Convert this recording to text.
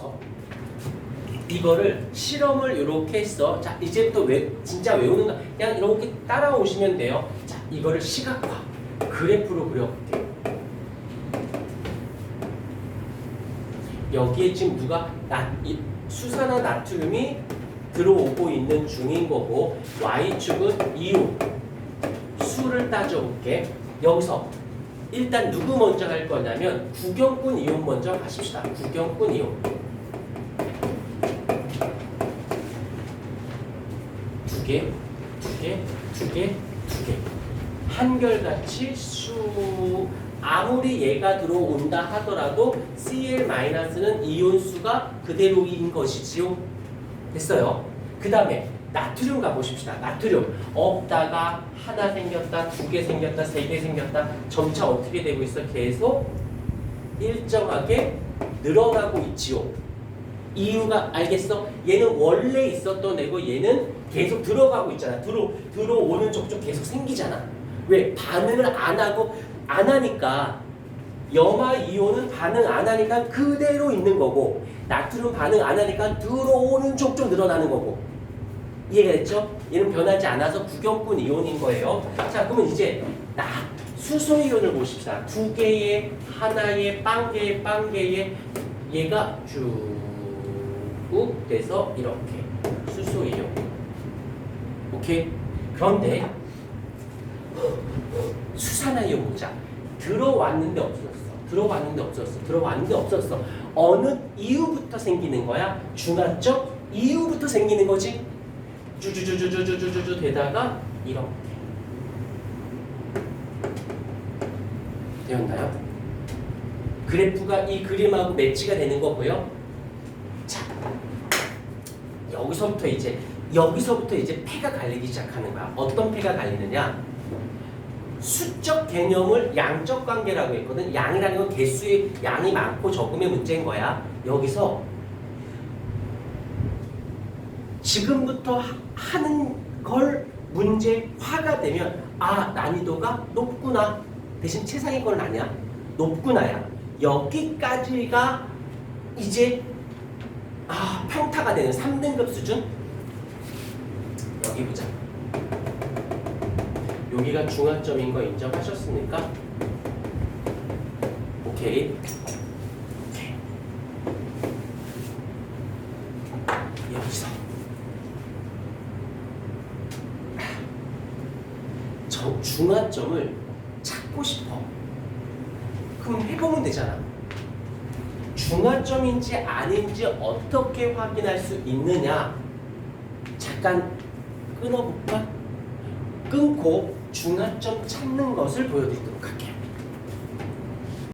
여기서 이거를 실험을 이렇게 했어. 자, 이제부터 왜 진짜 외우는 거 그냥 이렇게 따라오시면 돼요. 자, 이거를 시각화 그래프로 그려볼게요. 여기에 지금 누가 나, 이, 수산화 나트륨이 들어오고 있는 중인 거고 y축은 이온 수를 따져볼게. 여기서 일단 누구 먼저 할 거냐면 구경꾼 이온 먼저 가십시다. 구경꾼 이온. 두 개, 두 개, 두 개, 두 개. 한결같이 수 아무리 얘가 들어온다 하더라도 Cl-는 이온 수가 그대로인 것이지요. 됐어요. 그 다음에 나트륨 가보십시다. 나트륨 없다가 하나 생겼다, 두 개 생겼다, 세 개 생겼다. 점차 어떻게 되고 있어? 계속 일정하게 늘어나고 있지요. 이유가 알겠어? 얘는 원래 있었던 애고 얘는 계속 들어가고 있잖아. 들어 들어오는 족족 계속 생기잖아. 왜 반응을 안 하고 안 하니까 염화 이온은 반응 안 하니까 그대로 있는 거고 나트륨 반응 안 하니까 들어오는 족족 늘어나는 거고 이해가 됐죠? 얘는 변하지 않아서 구경꾼 이온인 거예요. 자 그러면 이제 나 수소 이온을 보십시다. 두 개의 하나의 빵 개의 빵 개의 얘가 쭉 돼서 이렇게 수소 이온. 오케이? 그런데 수산화이온 보자. 들어왔는데 없어졌어. 들어왔는데 없어졌어. 들어왔는데 없어졌어. 어느 이후부터 생기는 거야? 중화점 이후부터 생기는 거지. 쭈쭈쭈쭈쭈쭈쭈 되다가 이렇게 되었나요? 그래프가 이 그림하고 매치가 되는 거 보여? 자, 여기서부터 이제 여기서부터 이제 패가 갈리기 시작하는 거야. 어떤 패가 갈리느냐? 수적 개념을 양적 관계라고 했거든. 양이라는 건 개수의 양이 많고 적음의 문제인 거야. 여기서 지금부터 하- 하는 걸 문제화가 되면 아 난이도가 높구나. 대신 최상위 건 아니야. 높구나야. 여기까지가 이제 아 평타가 되는 3등급 수준. 여기 보자. 여기가 중화점인 거 인정하셨습니까? 오케이. 오케이. 여기서 저 중화점을 찾고 싶어. 그럼 해보면 되잖아. 중화점인지 아닌지 어떻게 확인할 수 있느냐? 잠깐 끊어볼까? 끊고 중화점 찾는 것을 보여드리도록 할게요.